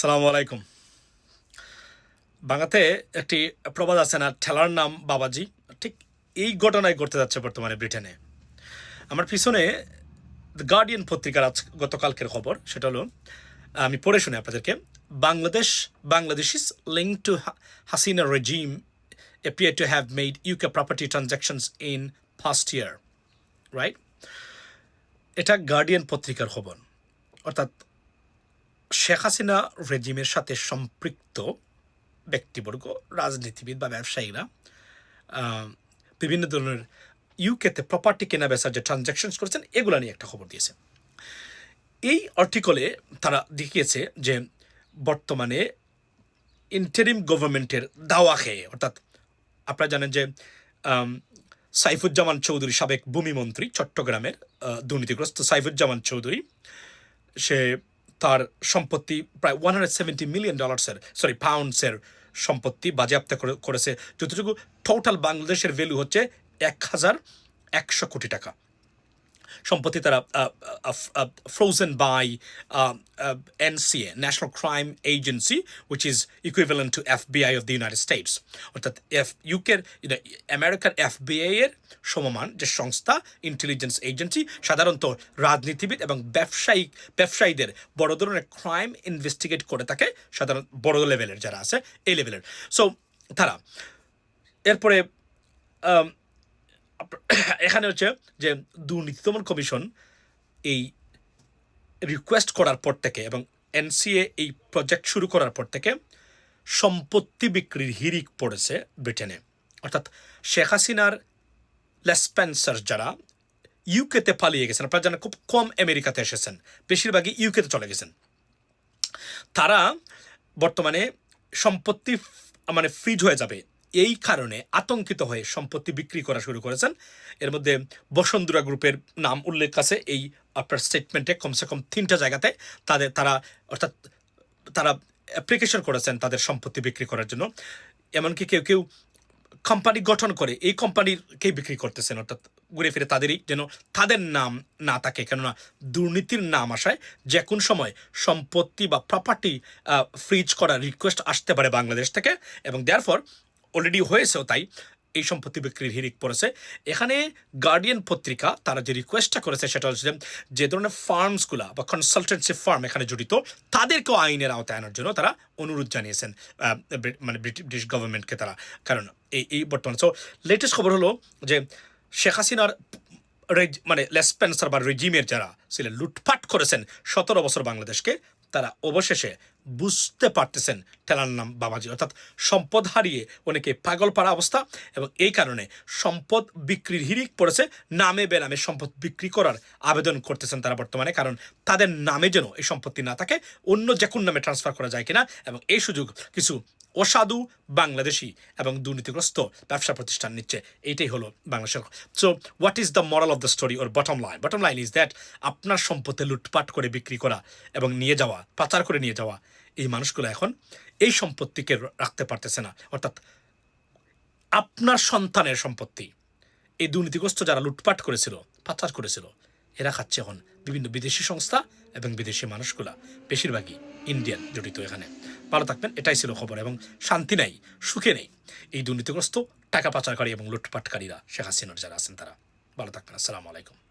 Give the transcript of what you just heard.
সালামু আলাইকুম। বাংলাতে একটি প্রবাদ আছে না, ঠেলার নাম বাবাজি। ঠিক এই ঘটনায় ঘটতে যাচ্ছে বর্তমানে ব্রিটেনে। আমার পিছনে দ্য গার্ডিয়ান পত্রিকার আজ গতকালকের খবর, সেটা হলো, আমি পড়ে শুনি আপনাদেরকে, Bangladesh Bangladesh is link to Hasina regime appear to have made UK property transactions in past year right এটা গার্ডিয়ান পত্রিকার খবর। অর্থাৎ শেখ হাসিনা রেজিমের সাথে সম্পৃক্ত ব্যক্তিবর্গ, রাজনীতিবিদ বা ব্যবসায়ীরা বিভিন্ন ধরনের ইউকেতে প্রপার্টি কেনা বেচার যে ট্রানজ্যাকশনস করেছেন, এগুলো নিয়ে একটা খবর দিয়েছে। এই আর্টিকলে তারা দেখিয়েছে যে বর্তমানে ইন্টারিম গভর্নমেন্টের দাওয়া খেয়ে, অর্থাৎ আপনারা জানেন যে সাইফুজ্জামান চৌধুরী সাবেক ভূমিমন্ত্রী চট্টগ্রামের দুর্নীতিগ্রস্ত সাইফুজ্জামান চৌধুরী, সে তার সম্পত্তি প্রায় ওয়ান হান্ড্রেড সেভেন্টি মিলিয়ন ডলার্সের সরি পাউন্ডসের সম্পত্তি বাজেয়াপ্ত করে- করেছে। যতটুকু টোটাল বাংলাদেশের ভ্যালু হচ্ছে এক হাজার একশো কোটি টাকা। সম্প্রতি তারা frozen by NCA national crime agency which is equivalent to FBI of the United States অর্থাৎ এফ ইউকের আমেরিকার এফবিআই এর সমমান যে সংস্থা ইন্টেলিজেন্স এজেন্সি সাধারণত রাজনীতিবিদ এবং ব্যবসায়িক ব্যবসায়ীদের বড় ধরনের ক্রাইম ইনভেস্টিগেট করে থাকে, সাধারণ, বড় লেভেলের যারা আছে এই লেভেলের সো তারা, এরপরে এখানে হচ্ছে যে দুর্নীতি দমন কমিশন এই রিকোয়েস্ট করার পর থেকে এবং এনসিএ এই প্রজেক্ট শুরু করার পর থেকে সম্পত্তি বিক্রির হিরিক পড়েছে ব্রিটেনে। অর্থাৎ শেখ হাসিনার লেসপেন্সার যারা ইউকেতে পালিয়ে গেছেন, আপনারা জানেন খুব কম আমেরিকাতে এসেছেন, বেশিরভাগই ইউকেতে চলে গেছেন। তারা বর্তমানে সম্পত্তি মানে ফ্রিজ হয়ে যাবে এই কারণে আতঙ্কিত হয়ে সম্পত্তি বিক্রি করা শুরু করেছেন। এর মধ্যে বসুন্ধরা গ্রুপের নাম উল্লেখ আছে। এই আপনার স্টেটমেন্টে কমসে কম তিনটা জায়গাতে তাদের তারা অর্থাৎ তারা অ্যাপ্লিকেশন করেছেন তাদের সম্পত্তি বিক্রি করার জন্য। এমনকি কেউ কেউ কোম্পানি গঠন করে এই কোম্পানিরকেই বিক্রি করতেছেন। অর্থাৎ ঘুরে ফিরে তাদেরই যেন তাদের নাম না থাকে। কেননা দুর্নীতির নাম আসায় যে কোন সময় সম্পত্তি বা প্রপার্টি ফ্রিজ করার রিকোয়েস্ট আসতে পারে বাংলাদেশ থেকে এবং দেয়ার অলরেডি হয়েছেও তাই এই সম্পত্তি বিক্রির হিরিক পড়েছে। এখানে গার্ডিয়ান পত্রিকা তারা যে রিকোয়েস্টটা করেছে সেটা হচ্ছে যে, ধরনের ফার্মসগুলা বা কনসালটেন্সি ফার্ম এখানে জড়িত তাদেরকেও আইনের আওতায় আনার জন্য তারা অনুরোধ জানিয়েছেন মানে ব্রিটিশ গভর্নমেন্টকে তারা। কারণ এই এই বর্তমানে সো লেটেস্ট খবর হলো যে শেখ হাসিনার মানে লেসপেন্সার বা রেজিমের যারা ছিলেন লুটপাট করেছেন সতেরো বছর বাংলাদেশকে তারা অবশেষে বুঝতে পারতেছেন ঠেলার নাম বাবাজি। অর্থাৎ সম্পদ হারিয়ে অনেকে পাগল পাড়া অবস্থা এবং এই কারণে সম্পদ বিক্রির হিরিক পড়েছে, নামে বেনামে সম্পদ বিক্রি করার আবেদন করতেছেন তারা বর্তমানে। কারণ তাদের নামে যেন এই সম্পত্তি না থাকে, অন্য যে কোন নামে ট্রান্সফার করা যায় কিনা এবং এই সুযোগ কিছু অসাধু বাংলাদেশি এবং দুর্নীতিগ্রস্ত ব্যবসা প্রতিষ্ঠান নিচ্ছে। এইটাই হলো বাংলাদেশের so what is the moral of the story or bottom line bottom line is that আপনার সম্পত্তি লুটপাট করে বিক্রি করা এবং নিয়ে যাওয়া, পাচার করে নিয়ে যাওয়া এই মানুষগুলো এখন এই সম্পত্তিকে রাখতে পারতেছে না। অর্থাৎ আপনার সন্তানের সম্পত্তি। এই দুর্নীতিগ্রস্ত যারা লুটপাট করেছিল, পাচার করেছিল, এরা খাচ্ছে এখন বিভিন্ন বিদেশি সংস্থা এবং বিদেশি মানুষগুলা, বেশিরভাগই ইন্ডিয়ান জড়িত এখানে। ভালো থাকবেন, এটাই ছিল খবর এবং শান্তি নাই, সুখে নেই এই দুর্নীতিগ্রস্ত, টাকা পাচারকারী এবং লুটপাটকারীরা, শেখ হাসিনার যারা আছেন তারা। ভালো থাকবেন, আসসালামু আলাইকুম।